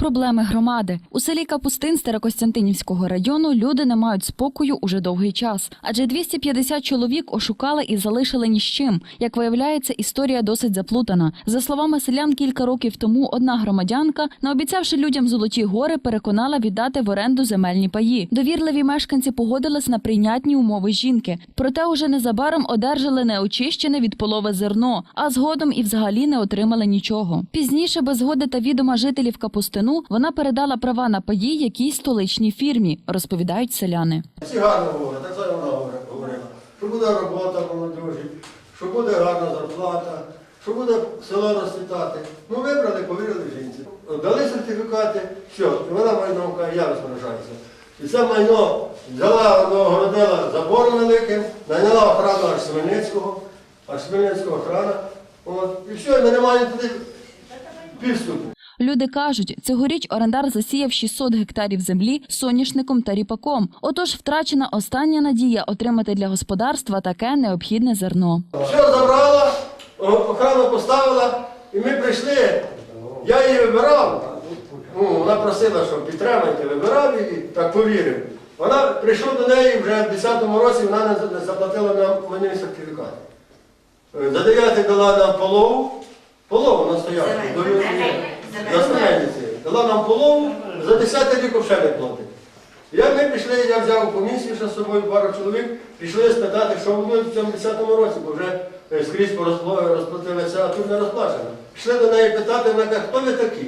Проблеми громади у селі Капустин Старокостянтинівського району люди не мають спокою уже довгий час, адже 250 чоловік ошукали і залишили ні з чим. Як виявляється, історія досить заплутана. За словами селян, кілька років тому одна громадянка, наобіцявши людям золоті гори, переконала віддати в оренду земельні паї. Довірливі мешканці погодились на прийнятні умови жінки. Проте уже незабаром одержали неочищене від полови зерно, а згодом і взагалі не отримали нічого. Пізніше, без згоди та відома жителів Капустину, вона передала права на паї якійсь столичній фірмі, розповідають селяни. Всі гарно говорять, так само вона говорила, що буде робота молодежі, що буде гарна зарплата, що буде село розцвітати. Ну вибрали, повірили жінці. Дали сертифікати, і вона майном каже, я розпоряджаюся. І це майно взяла, огородила забором великим, наняла охрану аж Смельницького, аж Смельницького охрана. От, і все, і ми не маємо туди підступу. Люди кажуть, цьогоріч орендар засіяв 600 гектарів землі соняшником та ріпаком. Отож, втрачена остання надія отримати для господарства таке необхідне зерно. Все забрала, о- охрану поставила, і ми прийшли. Я її вибирав. Ну, вона просила, що підтримайте, вибирав її, так повірив. Вона прийшов до неї вже в 10-му році, вона не заплатила нам мені сертифікат. Е, За 9 дала нам полову, полову вона стояла. до війни. На Семенівці. Дала нам полову, за 10 рік вже не платить. Як ми пішли, я взяв комісію ще з собою пару чоловік, пішли спитати, що було в цьому 10-му році, бо вже е, скрізь розплатилися, а тут не розплачено. Пішли до неї питати, вона каже, хто ви такі?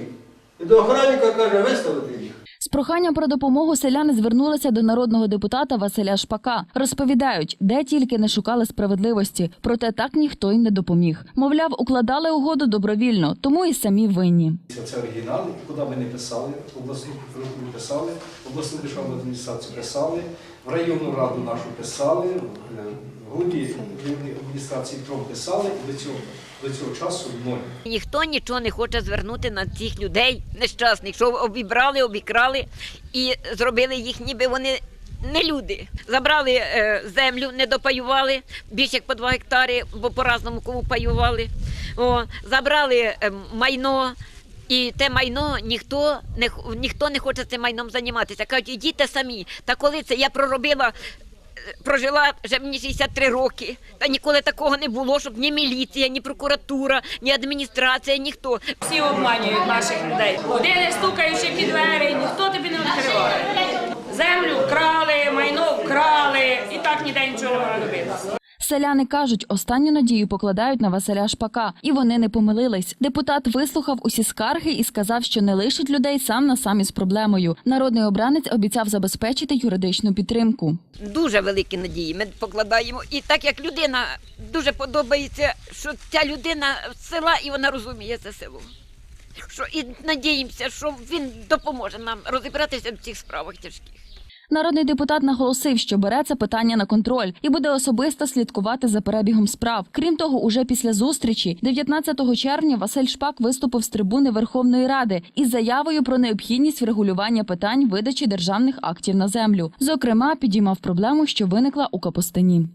І до охранника каже, виставити їх. З проханням про допомогу селяни звернулися до народного депутата Василя Шпака. Розповідають, де тільки не шукали справедливості, проте так ніхто й не допоміг. Мовляв, укладали угоду добровільно, тому і самі винні. Це оригінал, куди ми не писали, обласну писали, обласну державну адміністрацію писали, в районну раду нашу писали, в адміністрації ТРОМ і до цього, до цього часу ноль. Ніхто нічого не хоче звернути на цих людей нещасних, що обібрали, обікрали і зробили їх, ніби вони не люди. Забрали е, землю, не допаювали більше як по 2 гектари, бо по-разному кому паювали. О, забрали е, майно. І те майно ніхто не ніхто не хоче цим майном займатися. Кажуть, ідіть самі. Та коли це я проробила прожила вже мені 63 роки, та ніколи такого не було, щоб ні міліція, ні прокуратура, ні адміністрація, ніхто. Всі обманюють наших людей. Не стукаючи під двері, ніхто тобі не відкриває. Землю вкрали, майно вкрали, і так ніде нічого не добитися. Селяни кажуть, останню надію покладають на Василя Шпака, і вони не помилились. Депутат вислухав усі скарги і сказав, що не лишить людей сам на сам із проблемою. Народний обранець обіцяв забезпечити юридичну підтримку. Дуже великі надії ми покладаємо. І так як людина дуже подобається, що ця людина з села і вона розуміє це село. Що і надіємося, що він допоможе нам розібратися в цих справах тяжких. Народний депутат наголосив, що бере це питання на контроль і буде особисто слідкувати за перебігом справ. Крім того, уже після зустрічі, 19 червня, Василь Шпак виступив з трибуни Верховної Ради із заявою про необхідність врегулювання питань видачі державних актів на землю. Зокрема, підіймав проблему, що виникла у Капустині.